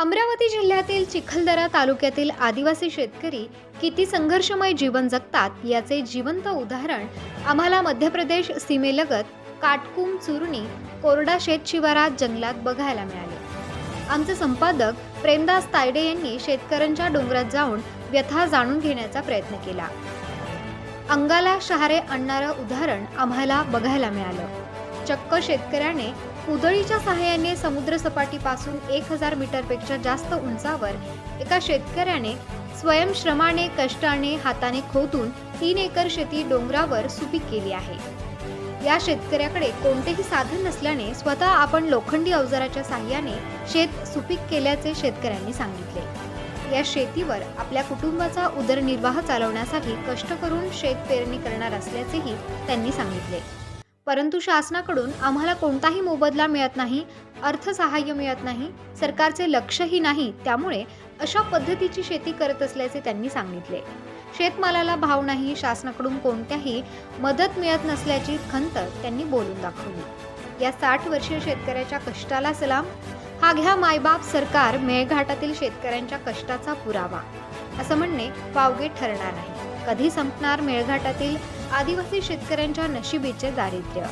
अमरावती जिल्ह्यातील चिखलदरा तालुक्यातील आदिवासी शेतकरी किती संघर्षमय जीवन जगतात याचे जिवंत उदाहरण आम्हाला मध्य प्रदेश सीमेलगत काटकुम चुरणी कोरडा शेत शिवारात जंगलात बघायला मिळाले. आमचे संपादक प्रेमदास तायडे यांनी शेतकऱ्यांच्या डोंगरात जाऊन व्यथा जाणून घेण्याचा प्रयत्न केला. अंगाला शहारे आणणारं उदाहरण आम्हाला बघायला मिळालं. चक्क शेतकऱ्याने कुदळीच्या सहाय्याने समुद्रसपाटीपासून एक हजार मीटरपेक्षा जास्त उंचावर एका शेतकऱ्याने स्वयंश्रमाने कष्टाने हाताने खोदून तीन एकर शेती डोंगरावर सुपीक केली आहे. या शेतकऱ्याकडे कोणतेही साधन नसल्याने स्वतः आपण लोखंडी अवजाराच्या साह्याने शेत सुपीक केल्याचे शेतकऱ्यांनी सांगितले. या शेतीवर आपल्या कुटुंबाचा उदरनिर्वाह चालवण्यासाठी कष्ट करून शेत पेरणी करणार असल्याचेही त्यांनी सांगितले. परंतु शासनाकडून आम्हाला कोणताही मोबदला मिळत नाही अर्थसहाय्य मिळत नाही सरकारचे लक्षही नाही त्यामुळे अशा पद्धतीची शेती करत असल्याचे त्यांनी सांगितले. शेतमालाला भाव नाही शासनाकडून कोणत्याही मदत मिळत नसल्याची खंत त्यांनी बोलून दाखवली. या साठ वर्षीय शेतकऱ्याच्या कष्टाला सलाम. हा घ्या मायबाप सरकार मेळघाटातील शेतकऱ्यांच्या कष्टाचा पुरावा. असं म्हणणे वावगे ठरणार नाही. कधी संपणार मेळघाटातील आदिवासी शेतकऱ्यांच्या नशिबीचे दारिद्र्य.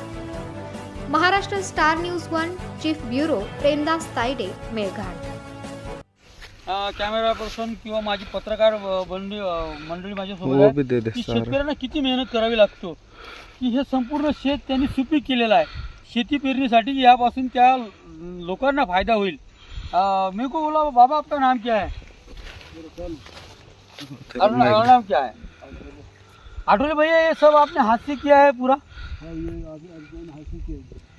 Maharashtra star news one chief bureau Premdas Tayde Melghat. Camera person किंवा माझी पत्रकार अ, मंडळी माझ्यासोबत आहे. सारा शेतकऱ्यांना किती मेहनत करावी लागतो? की हे संपूर्ण शेत त्यांनी सुपीक केलेलं आहे. शेती पेरणीसाठी यापासून त्या लोकांना फायदा होईल. मेरे को बोला बाबा आपका नाम क्या है? नाम क्या है? आठवले भैया ये सब आपने हाथ से किया है पूरा?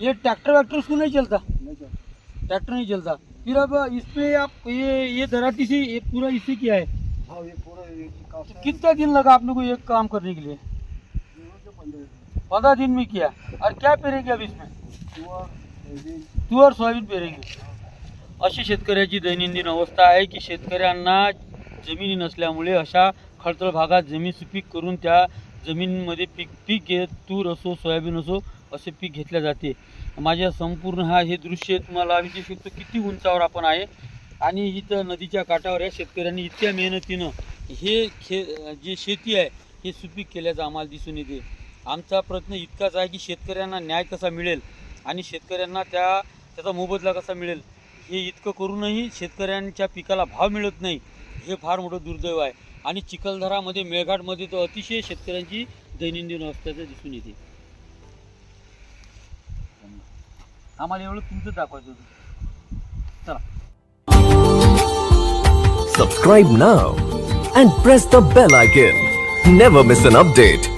ये ट्रैक्टर वैक्टर उसको नहीं चलता? ट्रैक्टर नहीं चलता। फिर अब इसमें आप ये ये दराती से ये पूरा इसे किया है? तो कितना दिन लगा आपने को ये काम करने के लिए? पंद्रह दिन। में किया। और क्या पेरेंगे अब इसमें? तुअर सोयाबीन। पेरेंगे। अशी शेतकऱ्याची दैनंदिन अवस्था आहे की शेतकऱ्यांना जमिनी नसल्यामुळे अशा खडतळ भागात जमीन सुपीक करून त्या जमिनीमध्ये पीक पीक घेत तूर असो सोयाबीन असो असे पीक घेतले जाते. माझ्या संपूर्ण हा हे दृश्य तुम्हाला विचारू शकतो किती उंचावर आपण आहे आणि इथं नदीच्या काठावर या शेतकऱ्यांनी इतक्या मेहनतीनं हे खे जे शेती आहे हे सुपीक केल्याचं आम्हाला दिसून येते. आमचा प्रयत्न इतकाच आहे की शेतकऱ्यांना न्याय कसा मिळेल आणि शेतकऱ्यांना त्या त्याचा मोबदला कसा मिळेल हे इतकं करूनही शेतकऱ्यांच्या पिकाला भाव मिळत नाही. हे फार मोठं दुर्दैव आहे. आणि चिखलदरामध्ये मेळघाटमध्ये तर अतिशय शेतकऱ्यांची दैनंदिन अवस्थेचं दिसून येते. आम्हाला एवढं तुमचं दाखवायचं होतं. चला. Subscribe now and press the bell icon never miss an update